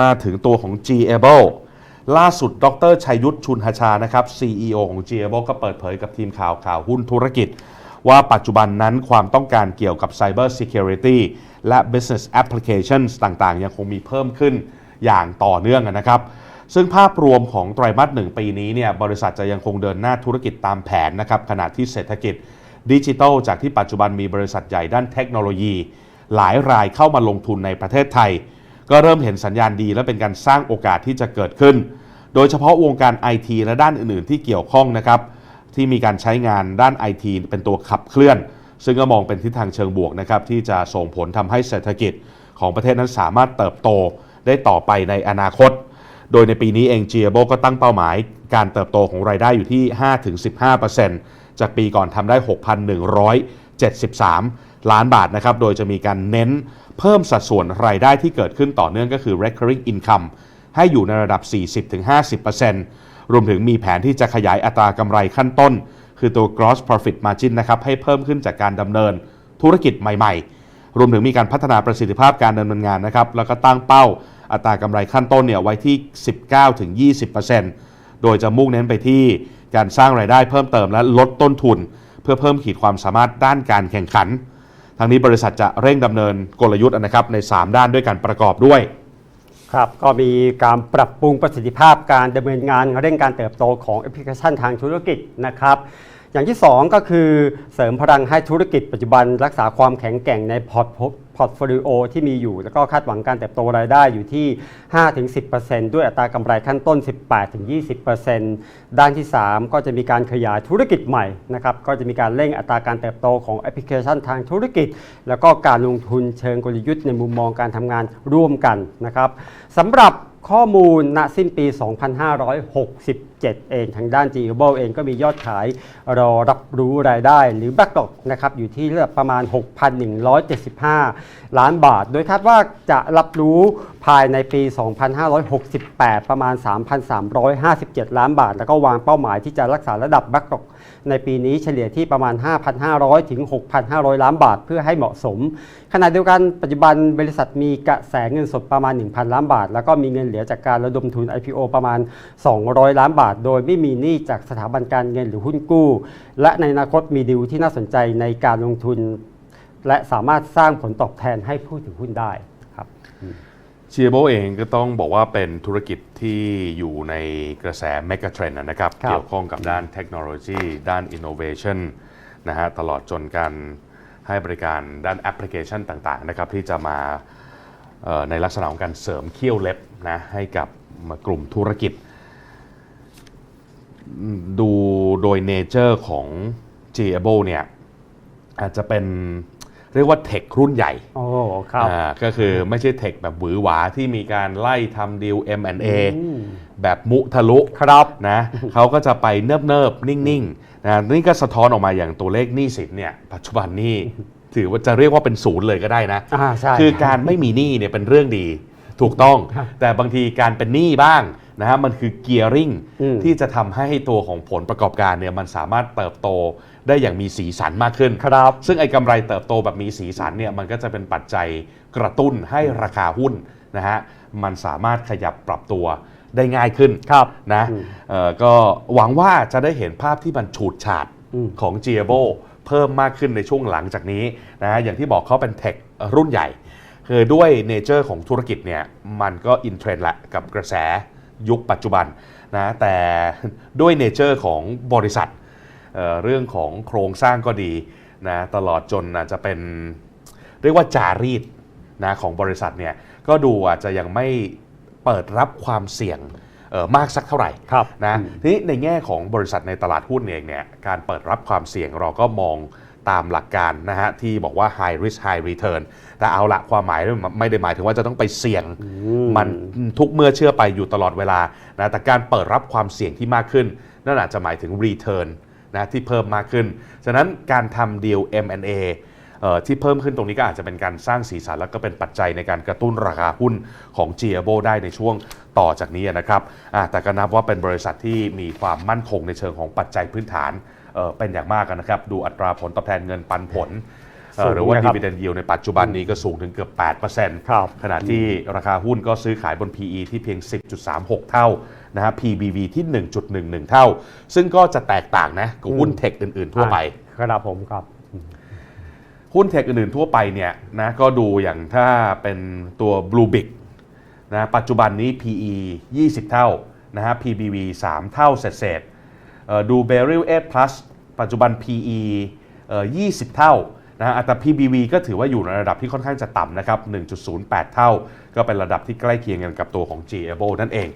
มาถึงตัวของ g a b l e ล่าสุด ดรชัยยุทธชุนหชานะครับ CEO ของ g a b l e ก็เปิดเผยกับทีมข่าวข่าวหุ้นธุรกิจ ว่าปัจจุบันนั้นความต้องการเกี่ยวกับ Cyber Security และ Business Applications ต่างๆ ยังคงมีเพิ่มขึ้นอย่างต่อเนื่องนะครับ ซึ่งภาพรวมของไตรมาสหนึ่งปีนี้เนี่ยบริษัทจะยังคงเดินหน้าธุรกิจตามแผนนะครับขณะที่เศรษฐกิจดิจิทัลจากที่ปัจจุบันมีบริษัทใหญ่ด้านเทคโนโลยี หลายรายเข้ามาลงทุนในประเทศไทย ก็เริ่มเห็นสัญญาณดี และเป็นการสร้างโอกาสที่จะเกิดขึ้น โดยเฉพาะวงการ IT และด้านอื่น ๆ ที่เกี่ยวข้องนะครับที่มีการใช้งานด้าน IT เป็นตัวขับเคลื่อน ซึ่งก็มองเป็นทิศทางเชิงบวกนะครับที่จะส่งผลทำให้เศรษฐกิจของประเทศนั้นสามารถเติบโตได้ต่อไปในอนาคต โดยในปีนี้เอง g a b o ก็ตั้งเป้าหมาย การเติบโตของรายได้อยู่ที่ 5-15%จากปีก่อนทำได้ 73 ล้านบาทนะครับ โดยจะมีการเน้นเพิ่มสัดส่วนรายได้ที่เกิดขึ้นต่อเนื่องก็คือ recurring income ให้อยู่ในระดับ 40-50%รวมถึงมีแผนที่จะขยายอัตรากำไรขั้นต้น คือตัว gross profit margin นะครับให้เพิ่มขึ้นจากการดำเนินธุรกิจใหม่ๆ รวมถึงมีการพัฒนาประสิทธิภาพการดำเนินงานนะครับ แล้วก็ตั้งเป้าอัตรากำไรขั้นต้นเนี่ยไว้ที่ 19-20%โดยจะมุ่งเน้นไปที่การสร้างรายได้เพิ่มเติมและลดต้นทุน เพื่อเพิ่มขีดความสามารถด้านการแข่งขัน ทางนี้บริษัทจะเร่งดำเนินกลยุทธ์นะครับใน 3 ด้านด้วยกันประกอบด้วยครับก็มีการปรับปรุงประสิทธิภาพการดำเนินงานเร่งการเติบโตของแอปพลิเคชันทางธุรกิจนะครับอย่างที่ 2 ก็คือเสริมพลังให้ธุรกิจปัจจุบันรักษาความแข็งแกร่งในพอร์ต พอร์ตโฟลิโอที่มีอยู่ แล้วก็คาดหวังการเติบโตรายได้อยู่ที่ 5-10%ด้วยอัตรากำไรขั้นต้น 18-20%ด้านที่ 3 ก็จะมีการขยายธุรกิจใหม่นะครับก็จะมีการเร่งอัตราการเติบโตของแอปพลิเคชันทางธุรกิจ แล้วก็การลงทุนเชิงกลยุทธ์ในมุมมองการทำงานร่วมกันนะครับสำหรับข้อมูลณสิ้นปี 2,560 7 เองทางด้าน g e b l e เองก็มียอดขายรอรับรู้รายได้หรือ backlog นะครับอยู่ที่ระดับประมาณ 6,175 ล้านบาท โดยคาดว่าจะรับรู้ภายในปี 2568 ประมาณ 3,357 ล้านบาท แล้วก็วางเป้าหมายที่จะรักษาระดับ backlog ในปีนี้เฉลี่ยที่ประมาณ 5,500 ถึง 6,500 ล้านบาทเพื่อให้เหมาะสม ขณะเดียวกันปัจจุบันบริษัทมีกระแสเงินสดประมาณ 1,000 ล้านบาท แล้วก็มีเงินเหลือจากการระดมทุน IPO ประมาณ 200 ล้านบาทโดยไม่มีหนี้จากสถาบันการเงินหรือหุ้นกู้ และในอนาคตมีดีลที่น่าสนใจในการลงทุน และสามารถสร้างผลตอบแทนให้ผู้ถือหุ้นได้ครับเชียโบเองก็ต้องบอกว่าเป็นธุรกิจที่อยู่ในกระแส m e g a t r e n d นะครับครับเกี่ยวข้องกับด้านเทคโนโลยี ด้าน innovation นะฮะตลอดจนการให้บริการด้านแอปพลิเคชันต่างๆนะครับที่จะมาเอ่อในลักษณะของการเสริมเขี้ยวเล็บนะให้กับกลุ่มธุรกิจ ดูโดยเนเจอร์ของ g a b l e เนี่ยอาจจะเป็นเรียกว่าเทครุ่นใหญ่โอ้ครับอ่าก็คือไม่ใช่เทคแบบหวือหวาที่มีการไล่ทำดีล M&A แบบมุทะลุครับนะเขาก็จะไปเนิบเนิบๆนิ่งๆนะนี่ก็สะท้อนออกมาอย่างตัวเลขหนี้สินเนี่ยปัจจุบันนี่ถือว่าจะเรียกว่าเป็นศูนย์เลยก็ได้นะอ่าใช่คือการไม่มีหนี้เนี่ยเป็นเรื่องดีถูกต้อง แต่บางทีการเป็นหนี้บ้าง นะฮะมันคือเกียร์ริงอืมที่จะทำให้ตัวของผลประกอบการเนี่ยมันสามารถเติบโตได้อย่างมีสีสันมากขึ้น ครับ ซึ่งไอ้กำไรเติบโตแบบมีสีสันเนี่ยมันก็จะเป็นปัจจัยกระตุ้นให้ราคาหุ้นนะฮะมันสามารถขยับปรับตัวได้ง่ายขึ้นครับนะอืมเอ่อก็หวังว่าจะได้เห็นภาพที่มันฉูดฉาดอืมของ g a b o เพิ่มมากขึ้นในช่วงหลังจากนี้นะฮะอย่างที่บอกเขาเป็นเทครุ่นใหญ่ คือด้วยเนเจอร์ของธุรกิจเนี่ยมันก็อินเทรนด์ละกับกระแส ยุคปัจจุบันนะแต่ด้วยเนเจอร์ของบริษัทเอ่อเรื่องของโครงสร้างก็ดีนะตลอดจนอาจจะเป็นเรียกว่าจารีตนะของบริษัทเนี่ยก็ดูอาจจะยังไม่เปิดรับความเสี่ยงเอ่อมากสักเท่าไหร่ครับนะทีนี้ในแง่ของบริษัทในตลาดหุ้นเองเนี่ยการเปิดรับความเสี่ยงเราก็มอง ตามหลักการนะฮะที่บอกว่า high risk high return แต่เอาละความหมายไม่ได้หมายถึงว่าจะต้องไปเสี่ยง มันทุกเมื่อเชื่อไปอยู่ตลอดเวลานะแต่การเปิดรับความเสี่ยงที่มากขึ้น นั่นอาจจะหมายถึง return นะที่เพิ่มมากขึ้น ฉะนั้นการทำ deal M&A เอ่อ ที่เพิ่มขึ้นตรงนี้ก็อาจจะเป็นการสร้างสีสันแล้วก็เป็นปัจจัยในการกระตุ้นราคาหุ้นของ g a b o ได้ในช่วงต่อจากนี้นะครับอะแต่ก็นับว่าเป็นบริษัทที่มีความมั่นคงในเชิงของปัจจัยพื้นฐานเอ่อเป็นอย่างมากนะครับ ดูอัตราผลตอบแทนเงินปันผลเอ่อหรือว่าสูงนะครับ dividend yield ในปัจจุบันนี้ก็สูงถึงเกือบ8%ครับขณะที่ราคาหุ้นก็ซื้อขายบน PE ที่เพียง 10.36 เท่านะฮะ PBV ที่ 1.11 เท่า ซึ่งก็จะแตกต่างนะกับหุ้นเทคอื่น ๆ ทั่วไป ครับผมครับ หุ้นเทคอื่นๆทั่วไปเนี่ยนะก็ดูอย่างถ้าเป็นตัว Blue Big นะปัจจุบันนี้ PE 20 เท่านะฮะ PBV 3 เท่าเศษเอ่อดู Beryl 8 plus ปัจจุบัน PE เอ่อ20 เท่านะฮะแต่ PBV ก็ถือว่าอยู่ในระดับที่ค่อนข้างจะต่ำนะครับ 1.08 เท่า ก็เป็นระดับที่ใกล้เคียงกันกับตัวของ g a b o นั่นเอง